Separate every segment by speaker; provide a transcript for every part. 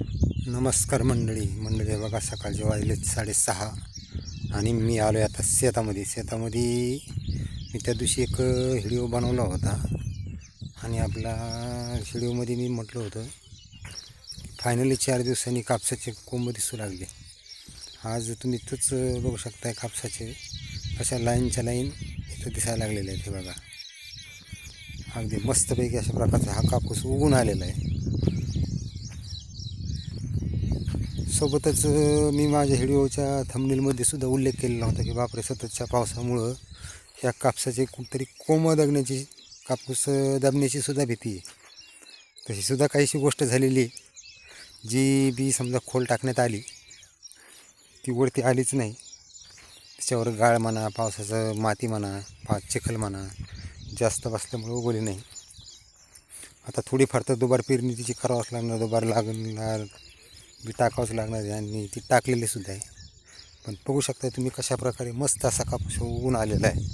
Speaker 1: नमस्कार मंडळी. मंडळी बघा सकाळचे वाजलेत साडेसहा आणि मी आलो आहे आता शेतामध्ये. शेतामध्ये मी त्या दिवशी एक व्हिडिओ बनवला होता आणि आपला व्हिडिओमध्ये मी म्हटलं होतं फायनली चार दिवसांनी कापसाचे कोंब दिसू लागले. आज तुम्ही तूच बघू शकताय कापसाचे अशा लाईनच्या लाईन इथं दिसायला लागलेले आहेत हे बघा. अगदी मस्तपैकी अशा प्रकारचा हा कापूस उगून आलेला आहे. सोबतच मी माझ्या व्हिडिओच्या थंबनेलमध्ये सुद्धा उल्लेख केलेला होता की बापरे सततच्या पावसामुळं या कापसाचे कुठतरी कोंब दगण्याची कापूस अ, दाबण्याची सुद्धा भीती आहे. तशी सुद्धा काहीशी गोष्ट झालेली आहे. जी बी समजा खोल टाकण्यात आली ती वरती आलीच नाही. त्याच्यावर गाळ म्हणा पावसाचं माती म्हणा पा चिखल म्हणा जास्त बसल्यामुळे उगवली नाही. आता थोडीफार तर दुबार पेरणी तिची करावंच लागणार दुबार लागणार बी टाकावंच लागणार आहे आणि ती टाकलेली सुद्धा आहे. पण बघू शकता तुम्ही कशा प्रकारे मस्त असा कापूस उगून आलेला आहे.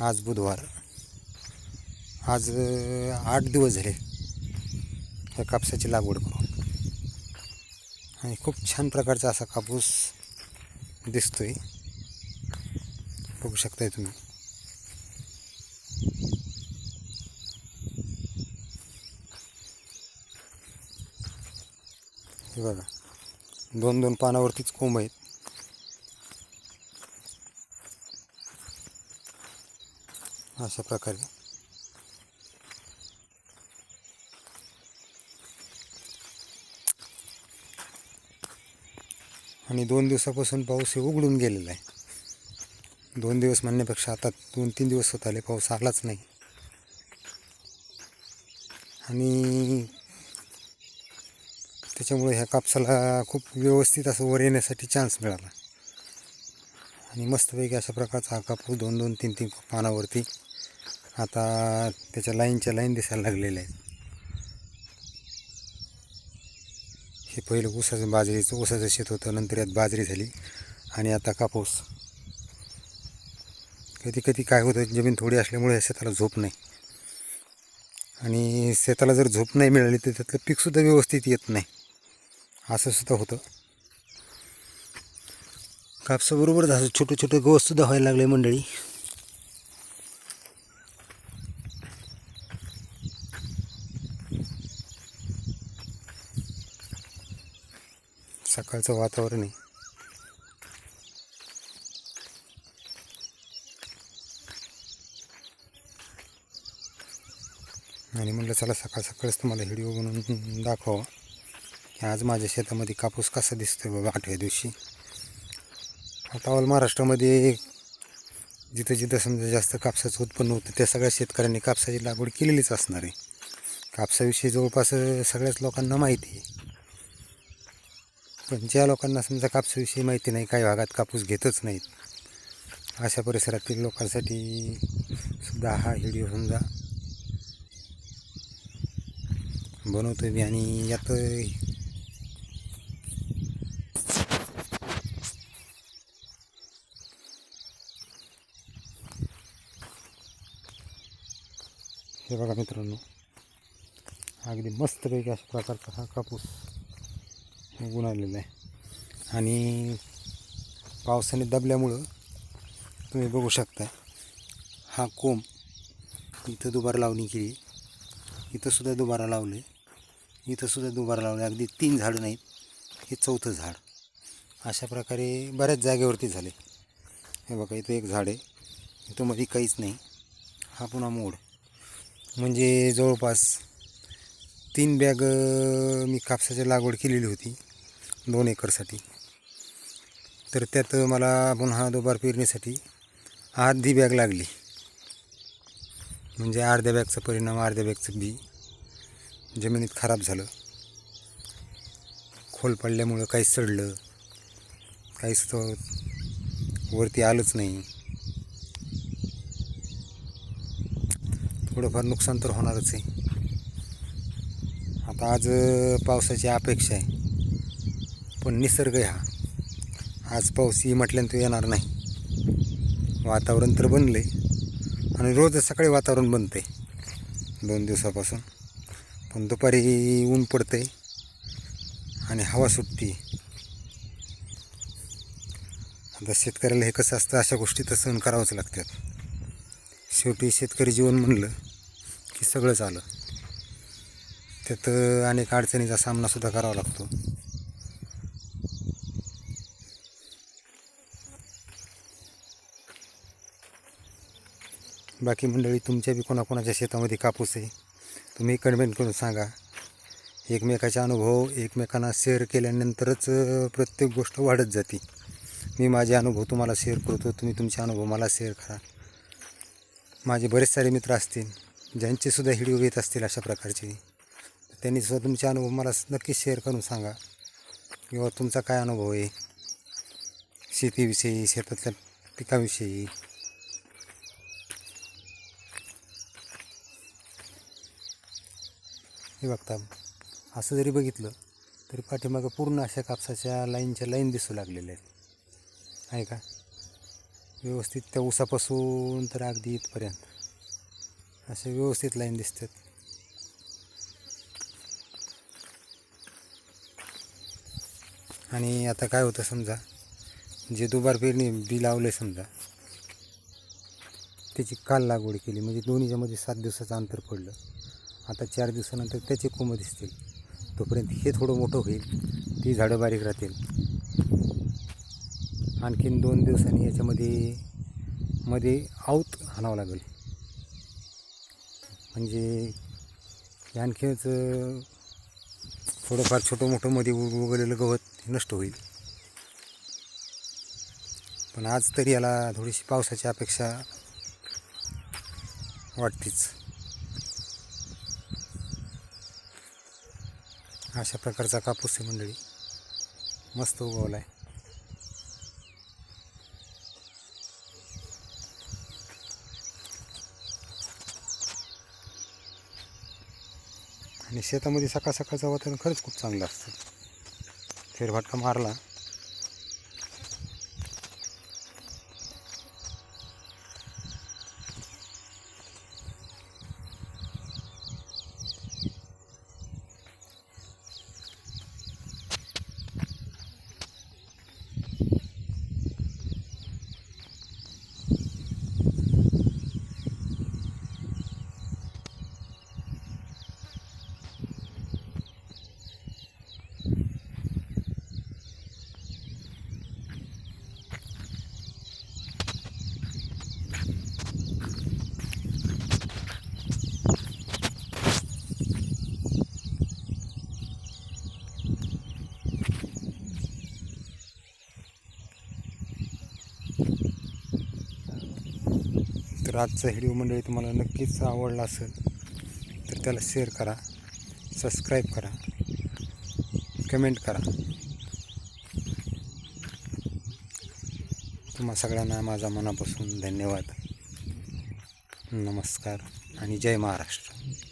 Speaker 1: आज बुधवार. आज आठ दिवस झाले या कापसाची लागवड करून. आणि खूप छान प्रकारचा असा कापूस दिसतोय. बघू शकताय तुम्ही. हे बघा. दोन दोन पानावरतीच कोंब आहेत. अशा प्रकारे. आणि दोन दिवसापासून पाऊस हे उघडून गेलेला आहे. दोन दिवस म्हणण्यापेक्षा आता दोन तीन दिवस होत आले. पाऊस आलाच नाही. आणि त्याच्यामुळे ह्या कापसाला खूप व्यवस्थित असं वर येण्यासाठी चान्स मिळाला. आणि मस्तपैकी अशा प्रकारचा हा कापूस दोन दोन तीन तीन पानावरती आता त्याच्या लाईनच्या लाईन दिसायला लागलेल्या आहेत. हे पहिलं ऊसाचं बाजरीचं ऊसाचं शेत होतं नंतर यात बाजरी झाली आणि आता कापूस. कधी कधी काय होतं जमीन थोडी असल्यामुळे शेताला झोप नाही. आणि शेताला जर झोप नाही मिळाली तर त्यातलं पीकसुद्धा व्यवस्थित येत नाही. असं सुद्धा होतं. कापसाबरोबर झालं छोटे छोटे गवतसुद्धा व्हायला लागले मंडळी. सकाळचं वातावरण आहे. आणि म्हटलं चला सकाळ सकाळच तुम्हाला व्हिडिओ बनवून दाखवा आज माझ्या शेतामध्ये कापूस कसा दिसतोय बाबा आठव्या दिवशी. आता ऑल महाराष्ट्रामध्ये जिथं जिथं समजा जास्त कापसाचं उत्पन्न होतं त्या सगळ्या शेतकऱ्यांनी कापसाची लागवड केलेलीच असणार आहे. कापसाविषयी जवळपास सगळ्याच लोकांना माहिती आहे. पण ज्या लोकांना समजा कापसाविषयी माहिती नाही काही भागात कापूस घेतच नाहीत अशा परिसरातील लोकांसाठी सुद्धा हा व्हिडिओ समजा बनवतो मी आणि यात हे बघा मित्रांनो. अगदी मस्तपैकी अशा प्रकारचा हा कापूस गुणालेला आहे. आणि पावसाने दबल्यामुळं तुम्ही बघू शकता हा कोंब इथं दुबार लावणी केली. इथंसुद्धा दुबारा लावले. इथंसुद्धा दुबारा लावले. अगदी तीन झाडं नाहीत हे चौथं झाड. अशा प्रकारे बऱ्याच जागेवरती झाले. हे बघा इथं एक झाड आहे. इथं मध्ये काहीच नाही. हा पुन्हा मोड. म्हणजे जवळपास तीन बॅग मी कापसाची लागवड केलेली होती दोन एकरसाठी. तर त्यात मला पुन्हा दुबार पेरणीसाठी अर्धी बॅग लागली. म्हणजे अर्ध्या बॅगचा परिणाम अर्ध्या बॅगचं बी जमिनीत खराब झालं. खोल पडल्यामुळं काही सडलं काहीच तो वरती आलंच नाही. थोडंफार नुकसान तर होणारच आहे. आता आज पावसाची अपेक्षा आहे. पण निसर्ग आहे हा. आज पाऊस ही म्हटल्यानं तो येणार नाही. वातावरण तर बनलं आहे आणि रोज सकाळी वातावरण बनते दोन दिवसापासून. पण दुपारी ऊन पडते आणि हवा सुटते आता शेतकऱ्याला हे कसं असतं अशा गोष्टी तर सहन करावंच लागतात. शेवटी शेतकरी जीवन म्हणलं की सगळंच आलं. त्यात अनेक अडचणीचा सामनासुद्धा करावा लागतो. बाकी मंडळी तुमच्या बी कोणाकोणाच्या शेतामध्ये कापूस आहे तुम्ही कमेंट करून सांगा. एकमेकाचे अनुभव एकमेकांना शेअर केल्यानंतरच प्रत्येक गोष्ट वाढत जाते. मी माझे अनुभव तुम्हाला शेअर करतो तुम्ही तुमचे अनुभव मला शेअर करा. माझे बरेच सारे मित्र असतील ज्यांचेसुद्धा व्हिडिओ येत असतील अशा प्रकारचे त्यांनीसुद्धा तुमचे अनुभव मला नक्कीच शेअर करून सांगा. किंवा तुमचा काय अनुभव आहे? शेतीविषयी शेतातल्या पिकाविषयी. हे बघता असं जरी बघितलं तरी पाठीमागं पूर्ण अशा कापसाच्या लाईनच्या लाईन दिसू लागलेल्या आहेत. आहे का? व्यवस्थित त्या उसापासून तर अगदी इथपर्यंत. असे व्यवस्थित लाईन दिसतात. आणि आता काय होतं समजा जे दुबार पेरणी बी लावले समजा त्याची काल लागवड केली म्हणजे दोन्हीच्यामध्ये सात दिवसाचं अंतर पडलं. आता चार दिवसानंतर त्याचे कोंब दिसतील? तोपर्यंत हे थोडं मोठं होईल ती झाडं बारीक राहतील. आणखीन दोन दिवसांनी याच्यामध्ये मध्ये आऊत हाणावं लागेल. म्हणजे आणखीनच थोडंफार छोटं मोठं मध्ये उग- उगवलेलं गवत नष्ट होईल. पण आज तरी याला थोडीशी पावसाची अपेक्षा वाटतेच. अशा प्रकारचा कापूस मंडळी. मस्त उगवला आहे आणि शेतामध्ये सकाळ सकाळचं वातावरण खरंच खूप चांगलं असतं. फेरफटका मारला. तर आजचा व्हिडिओ मंडळी तुम्हाला नक्कीच आवडला असेल तर त्याला शेअर करा सबस्क्राईब करा कमेंट करा. तुम्हा सगळ्यांना माझा मनापासून धन्यवाद. नमस्कार आणि जय महाराष्ट्र.